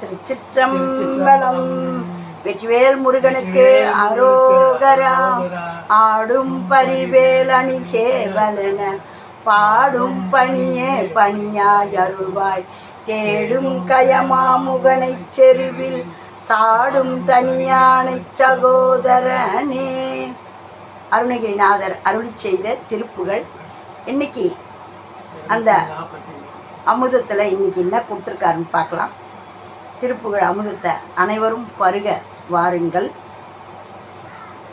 திருச்சிற்றம்பலம். வெற்றிவேல் முருகனுக்கு அரோகரா. ஆடும் பரிவேலணி சேவலன. பாடும் பணியே பணியாய் அருள்வாய். தேடும் கயமாமுகனை செருவில் சாடும் தனியானை சகோதரனே. அருணகிரிநாதர் அருளி செய்த திருப்புகள் இன்னைக்கு அந்த அமுதத்தில் இன்னைக்கு என்ன கொடுத்துருக்காருன்னு பார்க்கலாம். திருப்புகழ் அமுதத்தை அனைவரும் பருக வாருங்கள்.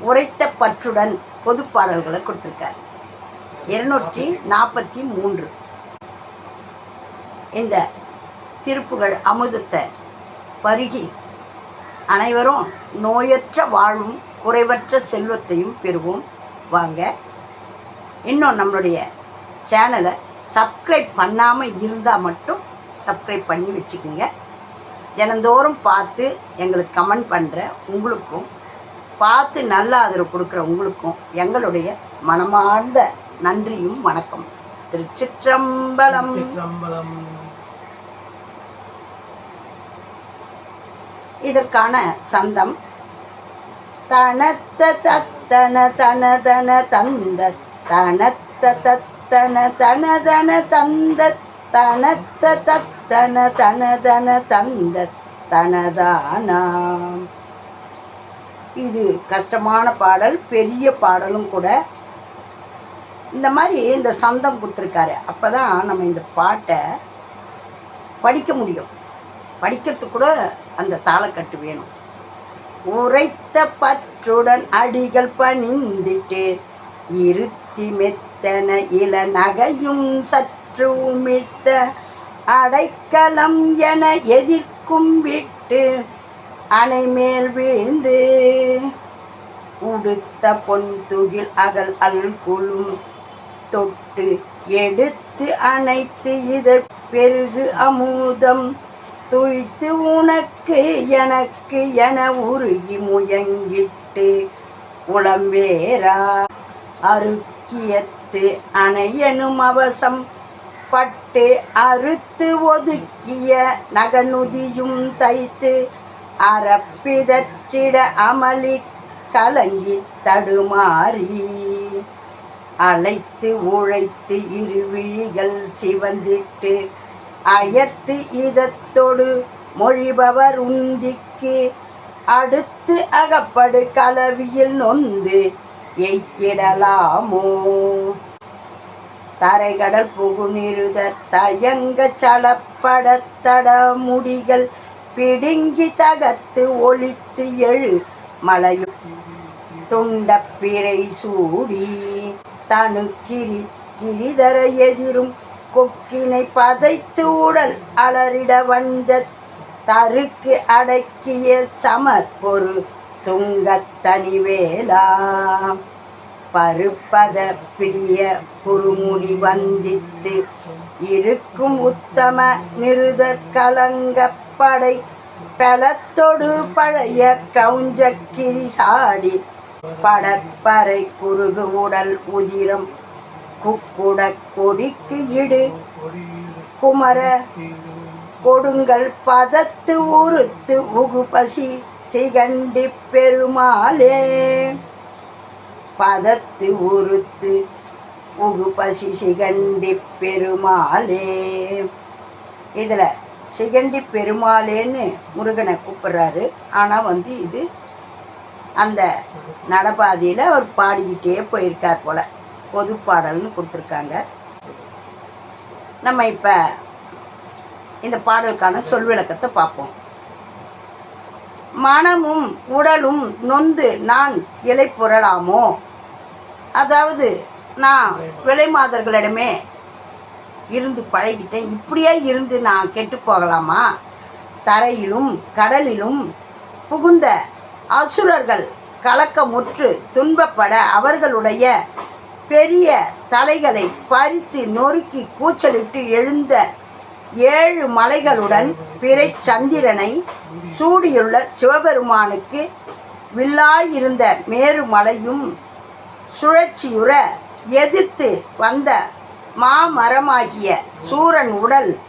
உரைத்த பற்றுடன் பொது பாடல்களை கொடுத்துருக்காரு. இருநூற்றி நாற்பத்தி மூன்று. இந்த திருப்புகழ் அமுதத்தை பருகி அனைவரும் நோயற்ற வாழும் குறைவற்ற செல்வத்தையும் பெறுவோம். வாங்க இன்னும் நம்மளுடைய சேனலை சப்ஸ்கிரைப் பண்ணாமல் இருந்தால் மட்டும் சப்ஸ்கிரைப் பண்ணி வச்சுக்கோங்க. தினந்தோறும் பார்த்து எங்களுக்கு கமெண்ட் பண்ணுற உங்களுக்கும் பார்த்து நல்ல ஆதரவு கொடுக்குற உங்களுக்கும் எங்களுடைய மனமார்ந்த நன்றியும் வணக்கம். திருச்சிற்றம்பலம். சிற்றம்பலம் இதற்கான சந்தம். தனத்த தத்தன தன தன தந்த தனத்த தத்தன தன தன தந்த தனத்த தத்தன தன தன தந்த தனதானாம். இது கஷ்டமான பாடல் பெரிய பாடலும் கூட. இந்த மாதிரி இந்த சந்தம் கொடுத்துருக்காரு. அப்போ தான் நம்ம இந்த பாட்டை படிக்க முடியும். படிக்கிறதுக்கு கூட அந்த தாளக்கட்டு வேணும். உரைத்த பற்றுடன் அடிகள் பணிந்திட்டு இருத்தி மெத்தன இள நகையும் சத் உமிழ்த்த அடைக்கலம் என எதிர்க்கும் விட்டு அணை மேல் வீழ்ந்து உடுத்த பொன் துகில் அகல் அல்குலும் தொட்டு எடுத்து அணைத்து இதழ் பெருகு அமுதம் துய்த்து உனக்கு எனக்கு என உருகி முயங்கிட்டு உளம்பேரா அருக்கியத்து அணையனும் அவசம் பட்டு அறுத்து ஒதுக்கிய நகனுதியும் தைத்து அறப்பிதற்றிட அமளி கலங்கி தடுமாறி. அழைத்து உழைத்து இருவிழிகள் சிவந்திட்டு அயர்த்து இதத்தொடு மொழிபவர் உந்திக்கு அடுத்து அகப்படு கலவியில் நொந்து எய்திடலாமோ தரைகடல் புகுநிருத தயங்க சலப்படத்தட முடிகள் பிடுங்கி தகர்த்து ஒளித்து எழு மலையு துண்டப்பிறை சூடி தனு கிரி கிரிதர எதிரும் கொக்கினை பதைத்து உடல் அலறிட வஞ்ச தருக்கு அடக்கிய சமர் பொரு துங்கத் தனிவேலா பருப்பத பிரிய குறுமுடி வந்தித்து இருக்கும் உத்தம நிருதற் கலங்கப்படை பலத்தொடு பழைய கவுஞ்சக்கிரி சாடி படற்பறை குறுகு உடல் உதிரம் குக்குட கொடிக்கு இடு. குமர கொடுங்கள் பதத்து உறுத்து உகுபசி சிகண்டி பெருமாளே. பதத்து உறுத்து உகுபசி சிகண்டி பெருமாளே. இதில் சிகண்டி பெருமாளேன்னு முருகனை கூப்பிட்றாரு. ஆனால் வந்து இது அந்த நடபாதையில் அவர் பாடிக்கிட்டே போயிருக்கார் போல. பொது பாடல்னு கொடுத்துருக்காங்க. நம்ம இப்போ இந்த பாடலுக்கான சொல் விளக்கத்தை பார்ப்போம். மனமும் உடலும் நொந்து நான் இலை புரளாமோ அதாவது நான் விலை மாதர்களிடமே இருந்து பழகிட்டேன். இப்படியே இருந்து நான் கெட்டு போகலாமா? தரையிலும் கடலிலும் புகுந்த அசுரர்கள் கலக்கமுற்று துன்பப்பட அவர்களுடைய பெரிய தலைகளை பறித்து நொறுக்கி கூச்சலிட்டு எழுந்த ஏழு மலைகளுடன் பிறை சந்திரனை சூடியுள்ள சிவபெருமானுக்கு வில்லாயிருந்த மேருமலையும் சுழற்சியுற எதிர்த்து வந்த மாமரமாகிய சூரன் உடல்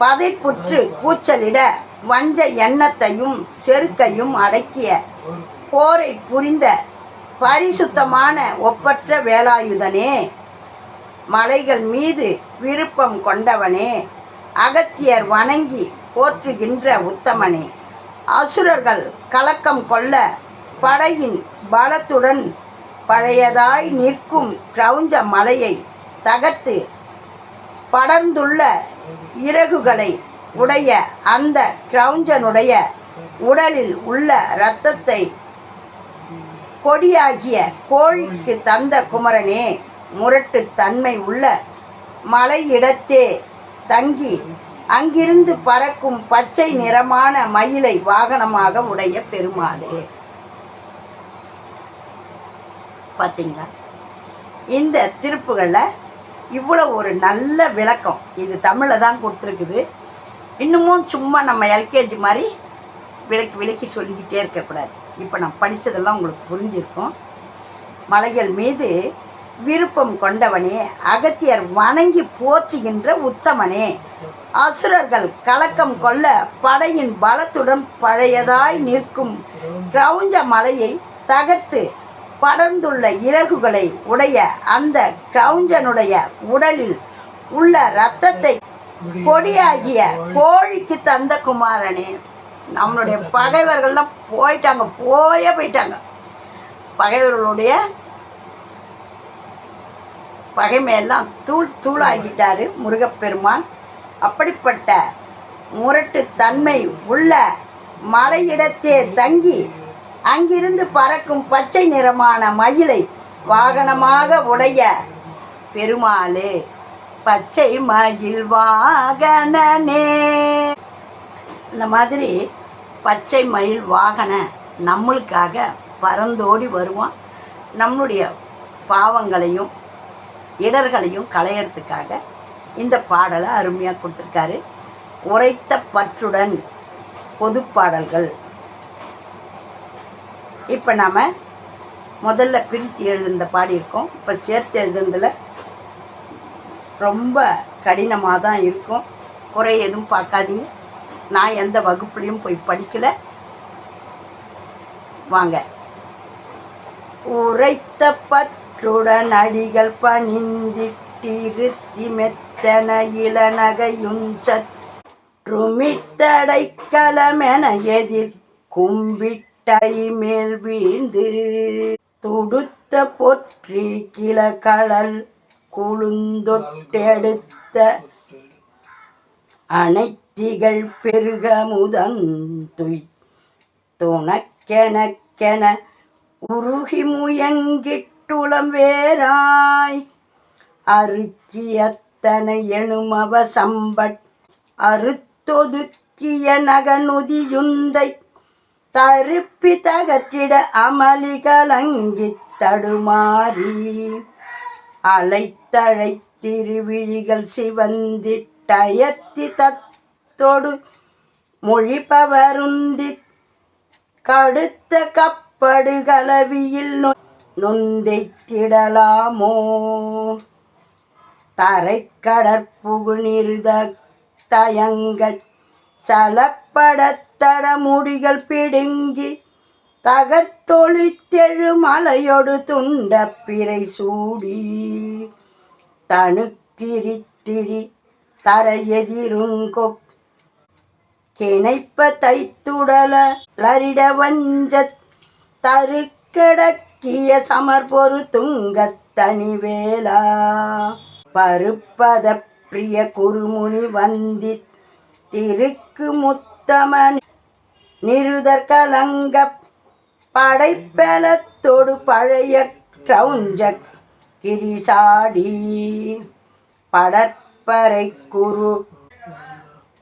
பதைப்புற்று கூச்சலிட வஞ்ச எண்ணத்தையும் செருக்கையும் அடக்கிய போரை புரிந்த பரிசுத்தமான ஒப்பற்ற வேலாயுதனே. மலைகள் மீது விருப்பம் கொண்டவனே. அகத்தியர் வணங்கி போற்றுகின்ற உத்தமனே. அசுரர்கள் கலக்கம் கொள்ள படையின் பலத்துடன் பழையதாய் நிற்கும் கிரௌஞ்ச மலையை தகர்த்து படர்ந்துள்ள இறகுகளை உடைய அந்த கிரௌஞ்சனுடைய உடலில் உள்ள இரத்தத்தை கொடியாகிய கோழிக்கு தந்த குமரனே முரட்டு தன்மை உள்ள மலையிடத்தே தங்கி அங்கிருந்து பறக்கும் பச்சை நிறமான மயிலை வாகனமாக உடைய பெருமாளே. பார்த்தீங்களா இந்த திருப்புகளில் இவ்வளோ ஒரு நல்ல விளக்கம். இது தமிழில் தான் கொடுத்துருக்குது. இன்னமும் சும்மா நம்ம எல்கேஜி மாதிரி விளக்கி விளக்கி சொல்லிக்கிட்டே இருக்கக்கூடாது. இப்போ நான் படித்ததெல்லாம் உங்களுக்கு புரிஞ்சிருக்கும். மலைகள் மீது விருப்பம் கொண்டவனே அகத்தியர் வணங்கி போற்றுகின்ற உத்தமனே. அசுரர்கள் கலக்கம் கொள்ள படையின் பலத்துடன் பழையதாய் நிற்கும். கிரௌஞ்ச மலையை தகர்த்து படர்ந்துள்ள இறகுகளை உடைய அந்த கவுஞ்சனுடைய உடலில் உள்ள இரத்தத்தை கொடியாகிய கோழிக்கு தந்த குமாரனே. நம்மளுடைய பகைவர்கள்லாம் போயிட்டாங்க போயே போயிட்டாங்க. பகைவர்களுடைய பகைமையெல்லாம் தூள் தூளாகிட்டாரு முருகப்பெருமான். அப்படிப்பட்ட முரட்டு தன்மை உள்ள மலையிடத்தே தங்கி அங்கிருந்து பறக்கும் பச்சை நிறமான மயிலை வாகனமாக உடைய பெருமாளே பச்சை மயில் வாகனனே. இந்த மாதிரி பச்சை மயில் வாகன நம்மளுக்காக பறந்தோடி வருவான். நம்மளுடைய பாவங்களையும் இடர்களையும் களையறதுக்காக இந்த பாடலை அருமையாக கொடுத்துருக்காரு. உரைத்த பற்றுடன் பொதுப்பாடல்கள் இப்போ நாம் முதல்ல பிரித்து எழுதுனத பாடியிருக்கோம். இப்போ சேர்த்து எழுதுனதில் ரொம்ப கடினமாக தான் இருக்கும். குறை எதுவும் பார்க்காதீங்க. நான் எந்த வகுப்புலையும் போய் படிக்கலை. வாங்க. உரைத்த பற்றுடன் அடிகள் பணிந்திட்டிருத்தி மெத்தன இளநகையுஞ்சற்றுமிட்டடைக்கலமென எதிர் கும்பிட்டு மேல் வீழ்ந்து துடுத்த பொற்றி கிளகளல் குழுந்தொட்டெடுத்த அனைத்திகள் பெருக முதந்துய் துணக்கெனக்கென உருகி முயங்கிட்டுளம் வேராய் அறுக்கியத்தனை எணுமவ சம்பட் அறுத்தொதுக்கிய நகனுதியுந்தை தருப்பி தகற்றிட அமளி கலங்கித் தடுமாறி அலைத்தழைத்திருவிழிகள் சிவந்திட்டயத்தி தத்தொடு மொழிபவருந்தி கடுத்த கப்படுகலவியில் நொந்தை திடலாமோ தரைக்கடற்புகுநிருத தயங்கச் சலப்படத்தட முடிகள் பிடுங்கி தகர்த்தொழித்தெழு மலையொடு துண்ட பிறை சூடி. தணுக்கிரித்திரி தரையெதிருங்கொக் கிணைப்ப தைத்துடல லரிட வஞ்சத் தருக்கடக்கிய சமர்பொரு துங்கத் தனிவேலா. பருப்பத பிரிய குருமுனி வந்தித் திருக்கு முத்தமன் நிருதர் கலங்க படைப்பெலத்தொடு பழைய கிரௌஞ்ச கிரிசாடி படற்பறை குரு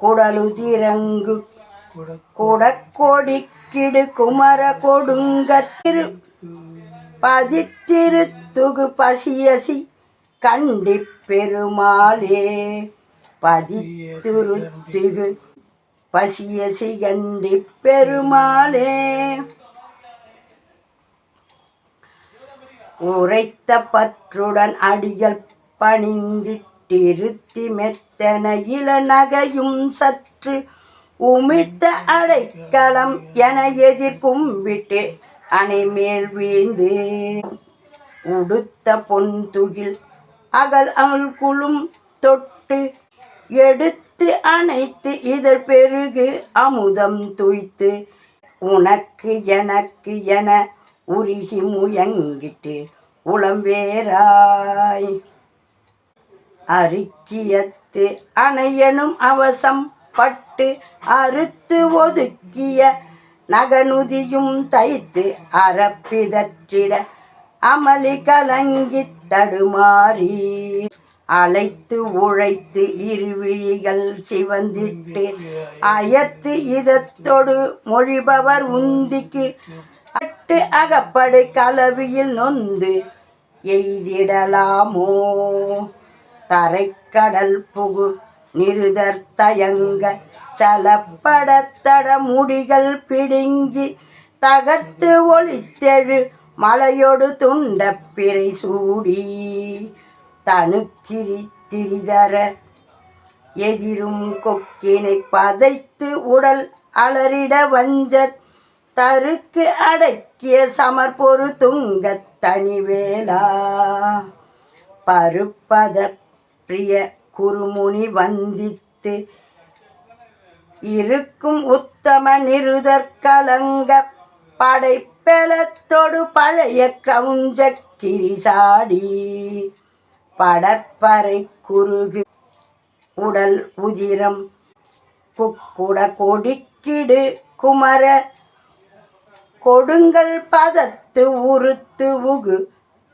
குடலுதிரங்கு குடக்கொடிக்கிடு குமர கொடுங்க கொடுங்கத்திரு பதித்திருத்துகு பசியசி கண்டிப்பெருமாளே பெருமாளே. பதித்திருத்துகு பசிய சிகண்டி பெருமாளே. உரைத்த பற்றுடன் அடிகள் பணிந்திட்டிருத்தி மெத்தன மெத்தன இளநகையும் சற்று உமிழ்த்த அடைக்கலம் என எதிர் கும்பிட்டு அணை மேல் வீழ்ந்து உடுத்த பொன் துகில் அகல் அகல் குளும் தொட்டு எடுத்து அணைத்து இதழ் பெருகு அமுதம் துய்த்து உனக்கு எனக்கு என உருகி முயங்கிட்டு உளம்பேராய் அருக்கியத்து அணையனும் அவசம் பட்டு அறுத்து ஒதுக்கிய நகனுதியும் தைத்து அறப்பிதற்றிட அமளி கலங்கி தடுமாறி அழைத்து உழைத்து இருவிழிகள் சிவந்திட்டு அயத்து இதத்தொடு மொழிபவர் உந்திக்கு அட்டு அகப்படு கலவியில் நொந்து எய்திடலாமோ? தரைக்கடல் புகு நிருதர் தயங்க சலப்படத்தட முடிகள் பிடுங்கி தகர்த்து ஒளித்தெழு மலையொடு துண்ட பிறை சூடி தனுக்கிரி திரிதர எதிரும் கொக்கினை பதைத்து உடல் அலறிட வஞ்ச தருக்கு அடக்கிய சமர்பொரு துங்க தனிவேலா. பருப்பத பிரிய குருமுனி வந்தித்து இருக்கும் உத்தம நிருதற்கலங்க படைப்பெலத்தொடு பழைய கவுஞ்ச கிரிசாடி. படற்பறை குறுகு உடல் உதிரம் குக்குட கொடிக்கிடு குமர கொடுங்கள் பதத்து உறுத்து உகு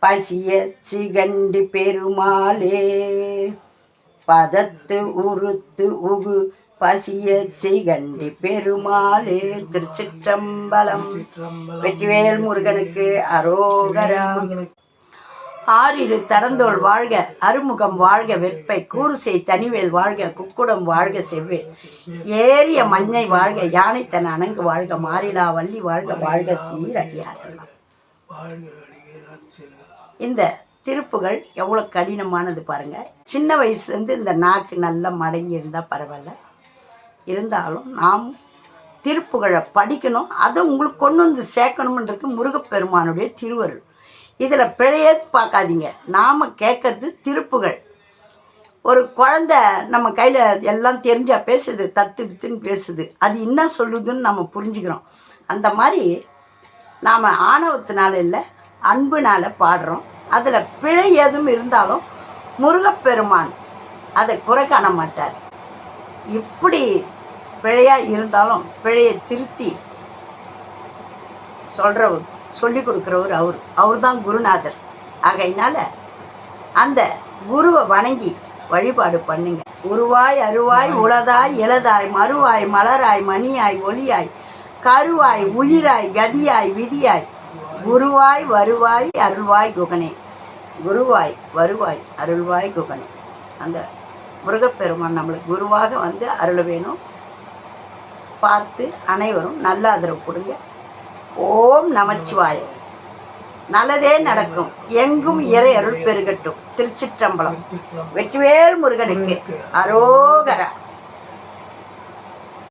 பசிய சிகண்டி பெருமாளே. பதத்து உறுத்து உகு பசிய சிகண்டி பெருமாளே. திருச்சிற்றம்பலம். வெற்றிவேல் முருகனுக்கு அரோகரா. ஆறிரு தரந்தோள் வாழ்க அருமுகம் வாழ்க வெற்பை கூறுசை தனிவேல் வாழ்க குக்குடம் வாழ்க செவ்வே. ஏறிய மஞ்சை வாழ்க யானைத்தன் அணங்கு வாழ்க மாறிலா வள்ளி வாழ்க வாழ்க சீரடியாரெல்லாம் இந்த திருப்புகள் எவ்வளோ கடினமானது பாருங்க. சின்ன வயசுலேருந்து இந்த நாக்கு நல்லா மடங்கி இருந்தால் பரவாயில்ல. இருந்தாலும் நாம் திருப்புகழை படிக்கணும் அதை உங்களுக்கு கொண்டு வந்து சேர்க்கணுன்றது முருகப்பெருமானுடைய திருவருள். இதில் பிழையே பார்க்காதீங்க. நாம் கேட்கறது திருப்புகள். ஒரு குழந்த நம்ம கையில் எல்லாம் தெரிஞ்சால் பேசுது தத்து வித்துன்னு பேசுது. அது என்ன சொல்லுதுன்னு நம்ம புரிஞ்சுக்கிறோம். அந்த மாதிரி நாம் ஆணவத்தினால இல்லை அன்புனால் பாடுறோம். அதில் பிழை எதுவும் இருந்தாலும் முருகப்பெருமான் அதை குறை காண மாட்டார். இப்படி பிழையாக இருந்தாலும் பிழையை திருத்தி சொல்கிறவர் சொல்லி கொடுக்குறவர் அவர். அவர் தான் குருநாதர். ஆகையினால அந்த குருவை வணங்கி வழிபாடு பண்ணுங்க. உருவாய் அருவாய் உளதாய் இளதாய் மறுவாய் மலராய் மணியாய் ஒளியாய் கருவாய் உயிராய் கதியாய் விதியாய் குருவாய் வருவாய் அருள்வாய் குகனே. குருவாய் வருவாய் அருள்வாய் குகனே. அந்த முருகப்பெருமான் நம்மளுக்கு குருவாக வந்து அருள வேணும். பார்த்து அனைவரும் நல்ல ஆதரவு கொடுங்க. ஓம் நமச்சிவாய. நல்லதே நடக்கும். எங்கும் இறை அருள் பெருகட்டும். திருச்சிற்றம்பலம். வெற்றிவேல் முருகனுக்கு அரோகரா.